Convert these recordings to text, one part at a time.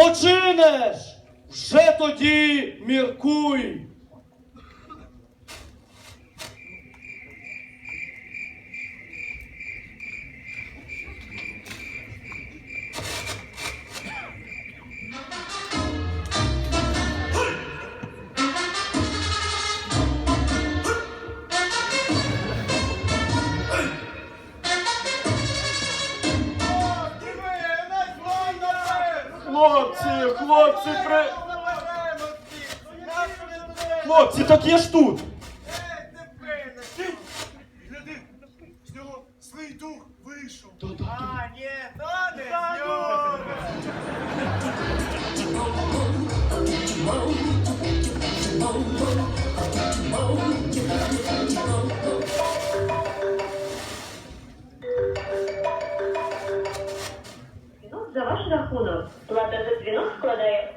Починеш, вже тоді міркуй. Хлопці, так я ж тут. Гляди, з нього злий дух вийшов. А, ні, то не з нього. Дзвінок за ваш рахунок. Плата за дзвінок складає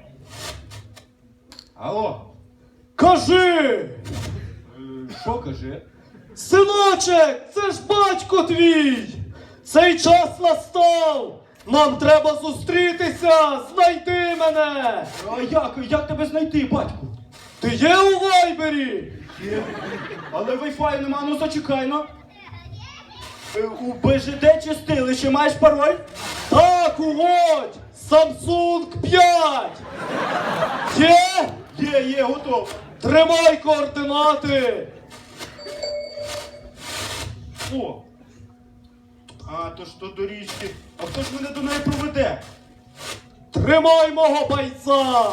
Алло, Кажи! що каже? Синочек, це ж батько твій! Цей час настав! Нам треба зустрітися! Знайди мене! А як? Як тебе знайти, батьку? Ти є у вайбері? Є. Але вайфаю нема, ну зачекай ну. Е, У БЖД чистилище маєш пароль? Так, угодь! Samsung 5! Є? Є, є, готов. Тримай координати! О. А, то ж то до річки. А хто ж мене до неї проведе? Тримай мого бойця!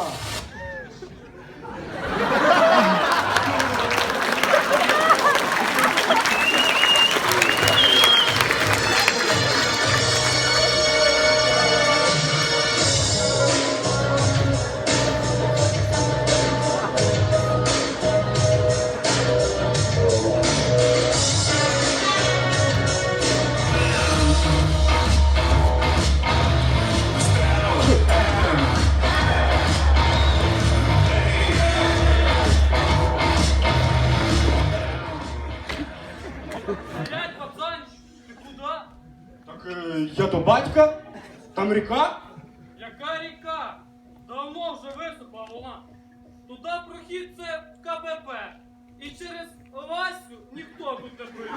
Там ріка? Яка ріка? Давно вже висохла вона. Туди прохід це КПП. І через Васю ніхто тут не пройде.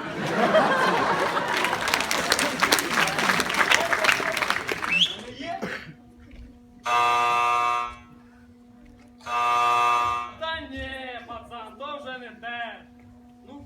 Та ні, пацан, то вже не те. Ну,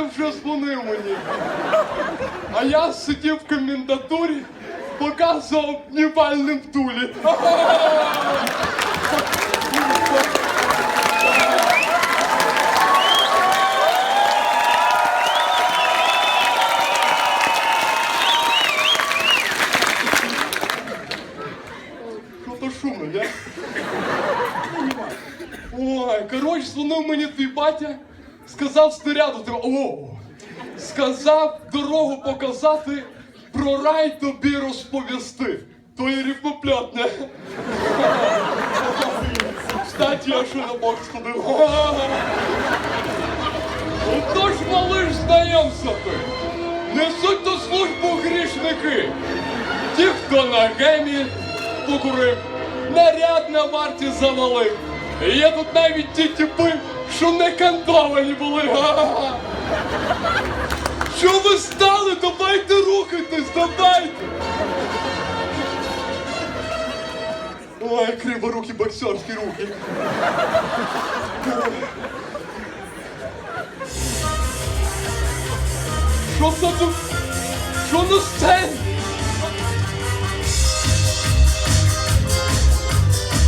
тебе батя вже дзвонив мені. А я сидів в комендатурі, показував дніпальним втулі. Що-то шумно, я? Ой, коротше, дзвонив мені твій батя, Сказав снаряду. О! Сказав дорогу показати, про рай тобі розповісти. То є рівноплятне. Кстати, я ще на бок сходив. Отож, малиш, знайомся ти. Несуть до службу грішники. Ті, хто на гемі покурив, наряд на варті завалив. Є тут навіть ті типи, що не кантовані були. Що ви стали? Давайте рухайтесь, давайте! Ой, криворукі боксерські руки. Що це тут? Що на сцені?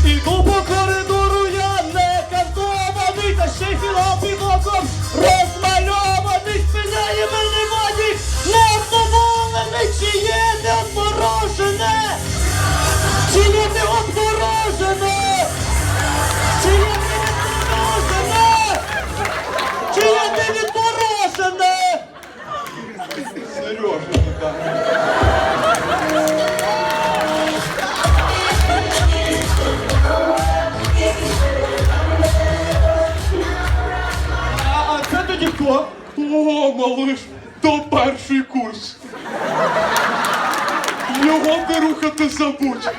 Іду по розмальований, спиняє малиш, то перший курс. Його не рухати забудь.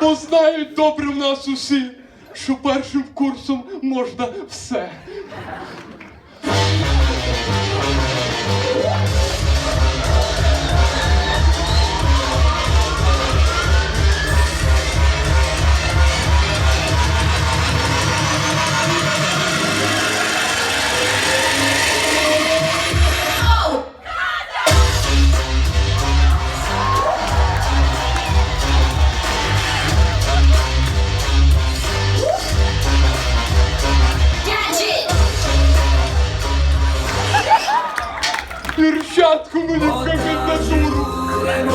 Бо знають добре в нас усі, що першим курсом можна все. Problema.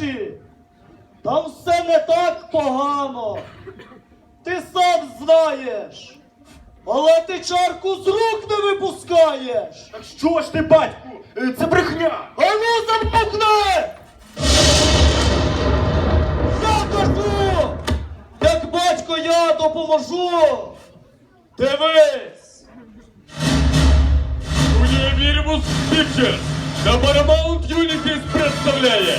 Невдачі. Там все не так погано. Ти сам знаєш. Але ти чарку з рук не випускаєш. Так що ж ти, батьку? Це брехня. А ну замовкни! Я кажу! Як батько я допоможу! Дивись! Universe Pictures та Paramount Unities представляє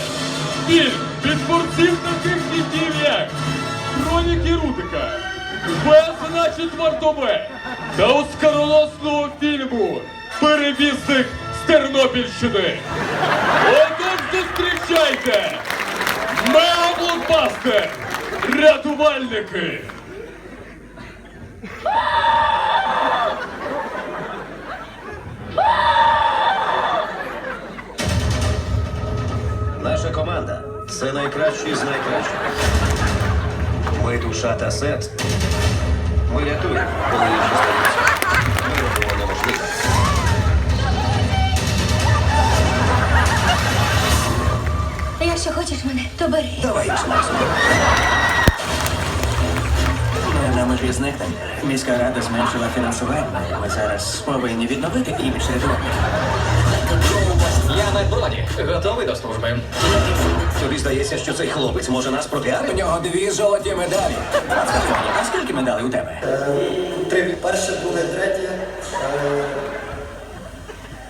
фільм від творців таких хітів як Хроніки Рудика, Весна четвертове та оскароносного фільму Перевізник з Тернопільщини. Отож зустрічайте! Мегаблокбастер! Рятувальники! Це найкращі з найкращих. Ми душа та сет. Ми рятуємо, коли. Ми робимо неможливе. Якщо хочеш мене, то бери. Давай. Ми на межі зникнення. Міська рада зменшила фінансування. Ми зараз повинні відновити імідж рятувальника. Я Мед Броді. Готовий до служби. Тобі здається, що цей хлопець може нас У пропіарити? нього дві золоті медалі. А скільки медалей у тебе? Три перше, друге, третє. Е,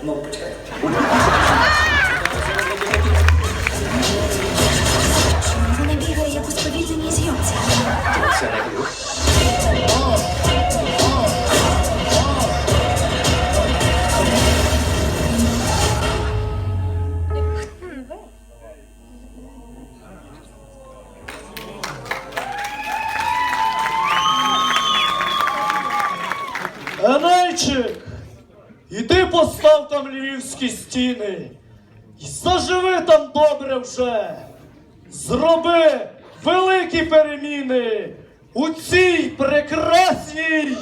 ну, почекай. Вона бігає як у сповільненій зйомці. Це не глюк. Львівські стіни. І заживи там добре вже. Зроби великі переміни у цій прекрасній.